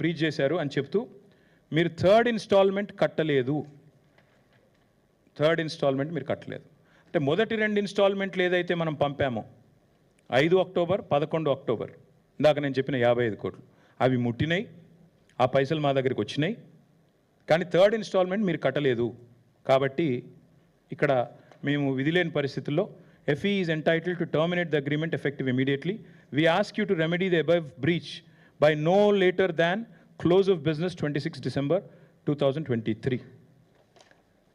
Breach చేశారు అని చెప్తూ మీరు థర్డ్ ఇన్స్టాల్మెంట్ కట్టలేదు. థర్డ్ ఇన్స్టాల్మెంట్ మీరు కట్టలేదు. అంటే మొదటి రెండు ఇన్స్టాల్మెంట్లు ఏదైతే మనం పంపామో ఐదు అక్టోబర్ పదకొండు అక్టోబర్ ఇందాక నేను చెప్పిన యాభై ఐదు కోట్లు అవి ముట్టినాయి ఆ పైసలు మా దగ్గరికి వచ్చినాయి కానీ థర్డ్ ఇన్స్టాల్మెంట్ మీరు కట్టలేదు. కాబట్టి ఇక్కడ మేము విధిలేని పరిస్థితుల్లో FE is entitle to terminate the agreement effective immediately we ask you to remedy the above breach by no later than close of business twenty six December two thousand twenty three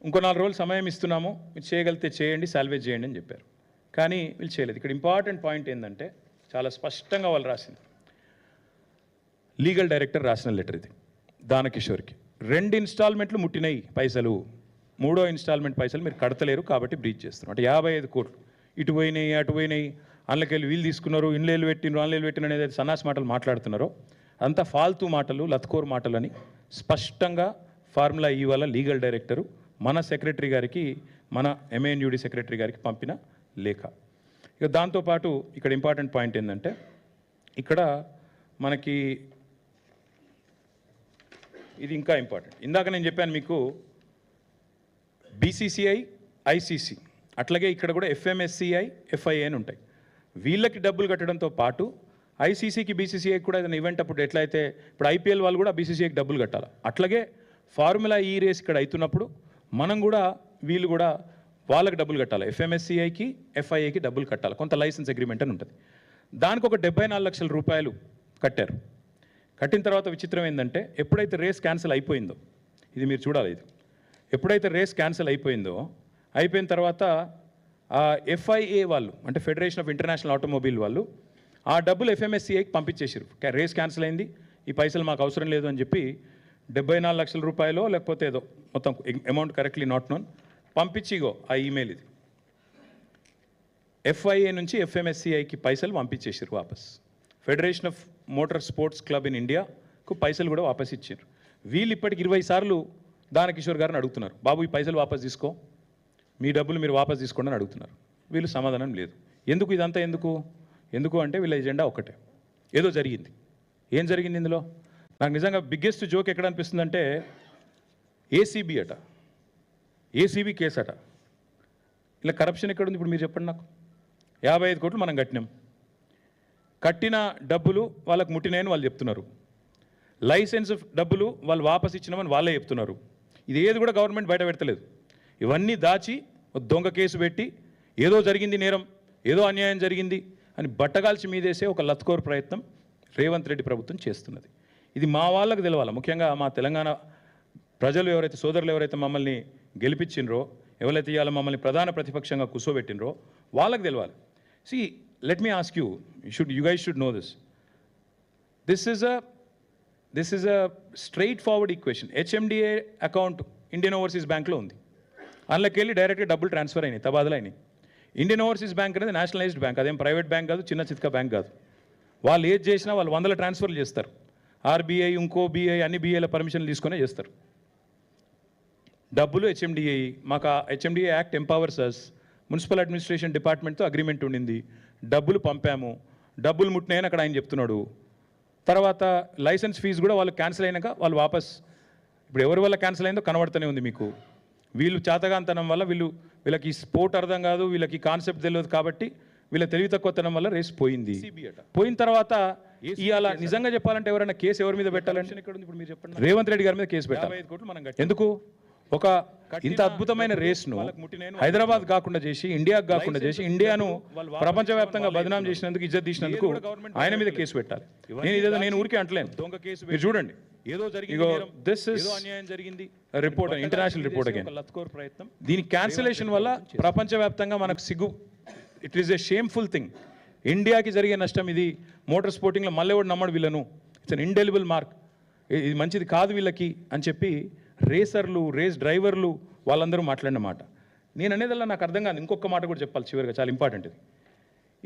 ఇంకో నాలుగు రోజులు సమయం ఇస్తున్నాము. మీరు చేయగలిగితే చేయండి salvage చేయండి అని చెప్పారు. కానీ వీళ్ళు చేయలేదు. ఇక్కడ ఇంపార్టెంట్ పాయింట్ ఏంటంటే చాలా స్పష్టంగా వాళ్ళు రాసింది. లీగల్ డైరెక్టర్ రాసిన లెటర్ ఇది దానకిషోర్కి. రెండు ఇన్స్టాల్మెంట్లు ముట్టినాయి పైసలు. మూడో ఇన్స్టాల్మెంట్ పైసలు మీరు కడతలేరు కాబట్టి బ్రీచ్ చేస్తున్నారు. అంటే యాభై ఐదు కోట్లు. ఇటు పోయినాయి అటు పోయినాయి. అందులోకెళ్ళి వీళ్ళు తీసుకున్నారు ఇన్లేలు పెట్టినారు ఆన్లైన్ పెట్టిన అనేది సన్నాసి మాటలు మాట్లాడుతున్నారో. అంతా ఫాల్తూ మాటలు లత్కోర్ మాటలు అని స్పష్టంగా ఫార్ములా ఈ వల్ల లీగల్ డైరెక్టరు మన సెక్రటరీ గారికి మన ఎంఏఎన్యూడి సెక్రటరీ గారికి పంపిన లేఖ. ఇక దాంతోపాటు ఇక్కడ ఇంపార్టెంట్ పాయింట్ ఏంటంటే ఇక్కడ మనకి ఇది ఇంకా ఇంపార్టెంట్. ఇందాక నేను చెప్పాను మీకు బీసీసీఐ ఐసీసీ అట్లాగే ఇక్కడ కూడా ఎఫ్ఎంఎస్సిఐ ఎఫ్ఐఏ అని ఉంటాయి. వీళ్ళకి డబ్బులు కట్టడంతో పాటు ఐసీసీకి బీసీసీఐకి కూడా ఏదైనా ఈవెంట్ అప్పుడు ఎట్లయితే ఇప్పుడు ఐపీఎల్ వాళ్ళు కూడా బీసీసీఐకి డబ్బులు కట్టాలి? అట్లాగే ఫార్ములా ఈ రేస్ ఇక్కడ అవుతున్నప్పుడు మనం కూడా వీళ్ళు కూడా వాళ్ళకి డబ్బులు కట్టాలి? ఎఫ్ఎంఎస్సిఐకి ఎఫ్ఐఏకి డబ్బులు కట్టాలి? కొంత లైసెన్స్ అగ్రిమెంట్ అని ఉంటుంది. దానికి ఒక డెబ్బై నాలుగు లక్షల రూపాయలు కట్టారు. కట్టిన తర్వాత విచిత్రం ఏంటంటే ఎప్పుడైతే రేస్ క్యాన్సిల్ అయిపోయిందో ఇది మీరు చూడాలి ఇది. ఎప్పుడైతే రేస్ క్యాన్సిల్ అయిపోయిందో అయిపోయిన తర్వాత ఎఫ్ఐఏ వాళ్ళు అంటే ఫెడరేషన్ ఆఫ్ ఇంటర్నేషనల్ ఆటోమొబైల్ వాళ్ళు ఆ డబ్బులు ఎఫ్ఎంఎస్సిఐకి పంపించేసారు రేస్ క్యాన్సిల్ అయింది. ఈ పైసలు మాకు అవసరం లేదు అని చెప్పి డెబ్బై నాలుగు లక్షల రూపాయలు లేకపోతే ఏదో మొత్తం అమౌంట్ కరెక్ట్లీ నాట్ నోన్ పంపించి ఇగో ఆ ఈమెయిల్ ఇది. ఎఫ్ఐఏ నుంచి ఎఫ్ఎంఎస్సిఐకి పైసలు పంపించేసారు వాపస్. Federation of motor sports club in ఇండియాకు పైసలు కూడా వాపస్ ఇచ్చారు వీళ్ళు ఇప్పటికి ఇరవై సార్లు దానకిషోర్ గారిని అడుగుతున్నారు. బాబు ఈ పైసలు వాపస్ తీసుకో. మీ డబ్బులు మీరు వాపస్ తీసుకోండి అని అడుగుతున్నారు. వీళ్ళు సమాధానం లేదు. ఎందుకు ఇదంతా ఎందుకు? ఎందుకు అంటే వీళ్ళ ఎజెండా ఒకటే. ఏదో జరిగింది. ఏం జరిగింది ఇందులో? నాకు నిజంగా బిగ్గెస్ట్ జోక్ ఎక్కడ అనిపిస్తుందంటే ఏసీబీ అట. ఏసీబీ కేసు అట. ఇలా కరప్షన్ ఎక్కడ ఉంది ఇప్పుడు మీరు చెప్పండి నాకు. యాభై ఐదు కోట్లు మనం కట్టినాం. కట్టిన డబ్బులు వాళ్ళకు ముట్టినాయని వాళ్ళు చెప్తున్నారు. లైసెన్స్ డబ్బులు వాళ్ళు వాపస్ ఇచ్చినామని వాళ్ళే చెప్తున్నారు. ఇది ఏది కూడా గవర్నమెంట్ బయట పెడతలేదు. ఇవన్నీ దాచి దొంగ కేసు పెట్టి ఏదో జరిగింది నేరం ఏదో అన్యాయం జరిగింది అని బట్టగాల్చి మీదేసే ఒక లత్కోర్ ప్రయత్నం రేవంత్ రెడ్డి ప్రభుత్వం చేస్తున్నది. ఇది మా వాళ్ళకు తెలవాలి. ముఖ్యంగా మా తెలంగాణ ప్రజలు ఎవరైతే సోదరులు ఎవరైతే మమ్మల్ని గెలిపించినరో ఎవరైతే ఇవాళ మమ్మల్ని ప్రధాన ప్రతిపక్షంగా కూర్చోబెట్టినరో వాళ్ళకు తెలవాలి. See let me ask you should you guys should know this this is a this is a straightforward equation HMDA account Indian overseas బ్యాంక్లో ఉంది. అందులోకి వెళ్ళి డైరెక్ట్గా డబ్బులు ట్రాన్స్ఫర్ అయినాయి తబాదలు అయినాయి. ఇండియన్ ఓవర్సీస్ బ్యాంక్ అనేది నేషనలైజ్డ్ బ్యాంక్ అదేం ప్రైవేట్ బ్యాంక్ కాదు చిన్న చిత్క బ్యాంక్ కాదు. వాళ్ళు ఏది చేసినా వాళ్ళు వందల ట్రాన్స్ఫర్లు చేస్తారు. ఆర్బీఐ ఇంకో బీఐ అన్ని బీఐల పర్మిషన్లు తీసుకునే చేస్తారు. డబ్బులు హెచ్ఎండిఐ మాకు ఆ HMDA act empowers us municipal administration డిపార్ట్మెంట్తో agreement ఉండింది. డబ్బులు పంపాము. డబ్బులు ముట్టినాయని అక్కడ ఆయన చెప్తున్నాడు. తర్వాత లైసెన్స్ ఫీజు కూడా వాళ్ళు క్యాన్సిల్ అయినాక వాళ్ళు వాపస్ ఇప్పుడు ఎవరి వల్ల క్యాన్సిల్ అయిందో కనబడుతూనే ఉంది మీకు. వీళ్ళు చేతగాంతనం వల్ల వీళ్ళు వీళ్ళకి స్పోర్ట్ అర్థం కాదు వీళ్ళకి కాన్సెప్ట్ తెలియదు కాబట్టి వీళ్ళ తెలివి తక్కువతనం వల్ల రేస్ పోయింది. పోయిన తర్వాత ఇవాళ నిజంగా చెప్పాలంటే ఎవరైనా కేసు ఎవరి మీద పెట్టాలంటే రేవంత్ రెడ్డి గారి మీద కేసు పెట్టాలి. ఎందుకు? ఒక ఇంత అద్భుతమైన రేస్ను హైదరాబాద్ కాకుండా చేసి ఇండియాకు కాకుండా చేసి ఇండియాను ప్రపంచవ్యాప్తంగా బదనాం చేసినందుకు ఇజ్జత్ తీసినందుకు ఆయన మీద కేసు పెట్టాలి. నేను ఇదేదో నేను ఊరికే అంటలేను. కేసు మీరు చూడండి. ఏదో జరిగింది దిస్ ఇస్ అన్యాయం జరిగింది. రిపోర్ట్ ఇంటర్నేషనల్ రిపోర్ట్ అగైన్ ప్రయత్నం. దీని క్యాన్సిలేషన్ వల్ల ప్రపంచవ్యాప్తంగా మనకు సిగ్గు. It is a shameful thing ఇండియాకి జరిగే నష్టం ఇది. మోటార్ స్పోర్టింగ్లో మళ్ళీ ఎవడు నమ్మడు వీళ్ళను. ఇట్స్ అన్ ఇండెలిబుల్ మార్క్ ఇది మంచిది కాదు వీళ్ళకి అని చెప్పి రేసర్లు రేస్ డ్రైవర్లు వాళ్ళందరూ మాట్లాడిన మాట. నేను అనేదల్లా నాకు అర్థం కాదు. ఇంకొక మాట కూడా చెప్పాలి చివరిగా. చాలా ఇంపార్టెంట్ ఇది.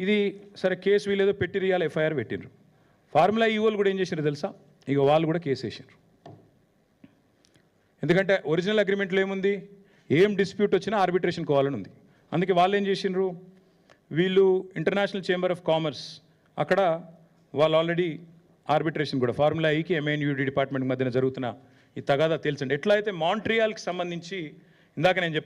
ఇది సరే కేసు వీళ్ళేదో పెట్టి ఇవాళ ఎఫ్ఐఆర్ పెట్టిండ్రు. ఫార్ములా ఈవోలు కూడా ఏం చేశారు తెలుసా? ఇక వాళ్ళు కూడా కేసు వేసారు ఎందుకంటే ఒరిజినల్ అగ్రిమెంట్లో ఏముంది? ఏం డిస్ప్యూట్ వచ్చినా ఆర్బిట్రేషన్ కావాలని ఉంది. అందుకే వాళ్ళు ఏం చేసిండ్రు వీళ్ళు ఇంటర్నేషనల్ చేంబర్ ఆఫ్ కామర్స్ అక్కడ వాళ్ళు ఆల్రెడీ ఆర్బిట్రేషన్ కూడా ఫార్ములా ఈకి ఎంఎన్యూడి డిపార్ట్మెంట్ మధ్యన జరుగుతున్న ఈ తగాదా తెలుసండి ఎట్లా అయితే మాంట్రియాల్కి సంబంధించి ఇందాక నేను